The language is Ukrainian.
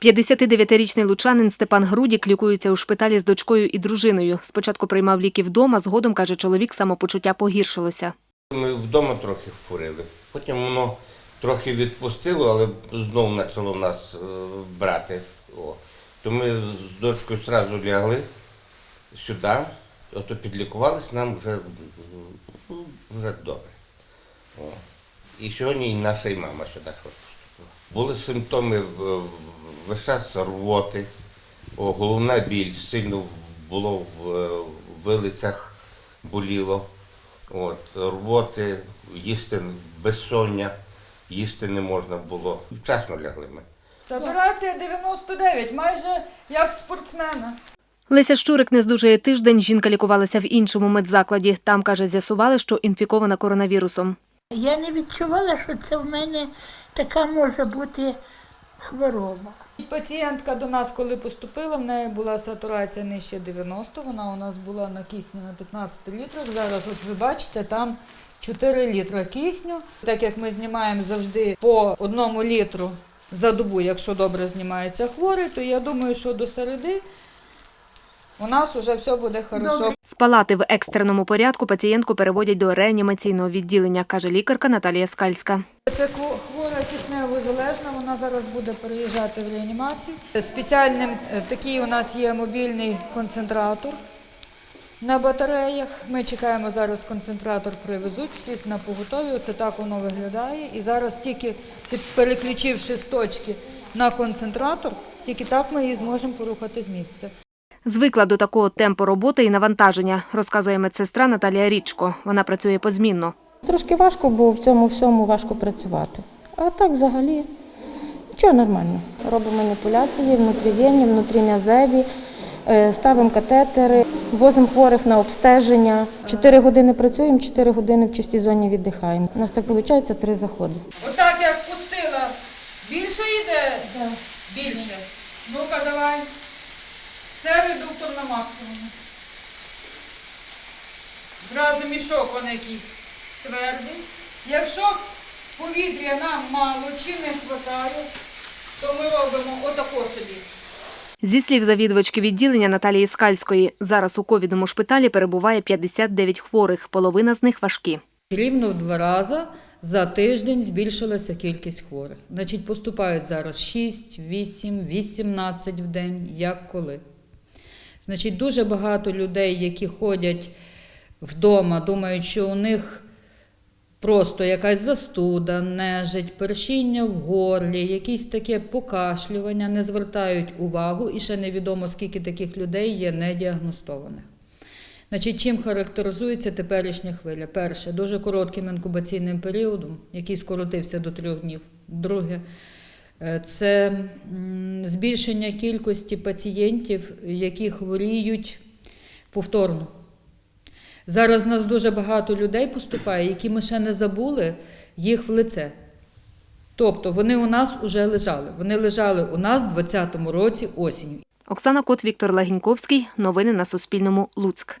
59-річний лучанин Степан Грудік лікується у шпиталі з дочкою і дружиною. Спочатку приймав ліки вдома, згодом, каже чоловік, самопочуття погіршилося. Ми вдома трохи фурили. Потім воно трохи відпустило, але знову почало нас е, брати. То ми з дочкою одразу лягли сюди, ото підлікувались, нам вже, ну, вже добре. О. І сьогодні і наша і мама сюди поступила. Були симптоми е, весь рвоти, о, головна біль, сильно було в, в вилицях, боліло. От, рвоти, їсти безсоння, їсти не можна було. Вчасно лягли ми. Сатурація 99, майже як спортсмена. Леся Щурик не здужує тиждень. Жінка лікувалася в іншому медзакладі. Там, каже, з'ясували, що інфікована коронавірусом. Я не відчувала, що це в мене така може бути хвороба. Пацієнтка до нас, коли поступила, в неї була сатурація нижче 90, вона у нас була на кисні на 15 літрах. Зараз, от ви бачите, там 4 літра кисню. Так як ми знімаємо завжди по одному літру за добу, якщо добре знімається хворий, то я думаю, що до середи у нас вже все буде хорошо. З палати в екстреному порядку пацієнтку переводять до реанімаційного відділення, каже лікарка Наталія Скальська. Це хво- хвора киснево залежна, вона зараз буде переїжджати в реанімацію. Спеціальним е, такий у нас є мобільний концентратор на батареях. Ми чекаємо зараз концентратор привезуть, всі на поготові. Оце так воно виглядає. І зараз тільки під- переключивши з точки на концентратор, тільки так ми її зможемо порухати з місця. Звикла до такого темпу роботи і навантаження, розказує медсестра Наталія Річко. Вона працює позмінно. Трошки важко, бо в цьому всьому важко працювати. А так взагалі нічого нормально. Робимо маніпуляції внутрівенні, внутрім'язеві, е, ставимо катетери, возимо хворих на обстеження. Чотири години працюємо, чотири години в чистій зоні віддихаємо. У нас так виходить три заходи. Отак як пустила, більше йде? Більше. Ну-ка, давай. На максимум. Зразу мішок он якийсь твердий. Якщо повітря нам мало чи не вистачає, то ми робимо отако собі. Зі слів завідувачки відділення Наталії Скальської, зараз у ковідному шпиталі перебуває 59 хворих, половина з них важкі. Рівно в два рази за тиждень збільшилася кількість хворих. Значить, поступають зараз 6, 8, 18 в день, як коли. Значить, дуже багато людей, які ходять вдома, думають, що у них просто якась застуда, нежить, першіння в горлі, якісь таке покашлювання, не звертають увагу, і ще невідомо, скільки таких людей є недіагностованих. Значить, чим характеризується теперішня хвиля? Перше, дуже коротким інкубаційним періодом, який скоротився до трьох днів. Друге, це збільшення кількості пацієнтів, які хворіють повторно. Зараз нас дуже багато людей поступає, які ми ще не забули їх в лице. Тобто вони у нас вже лежали. Вони лежали у нас у 2020 році осінню. Оксана Кот, Віктор Лагіньковський. Новини на Суспільному. Луцьк.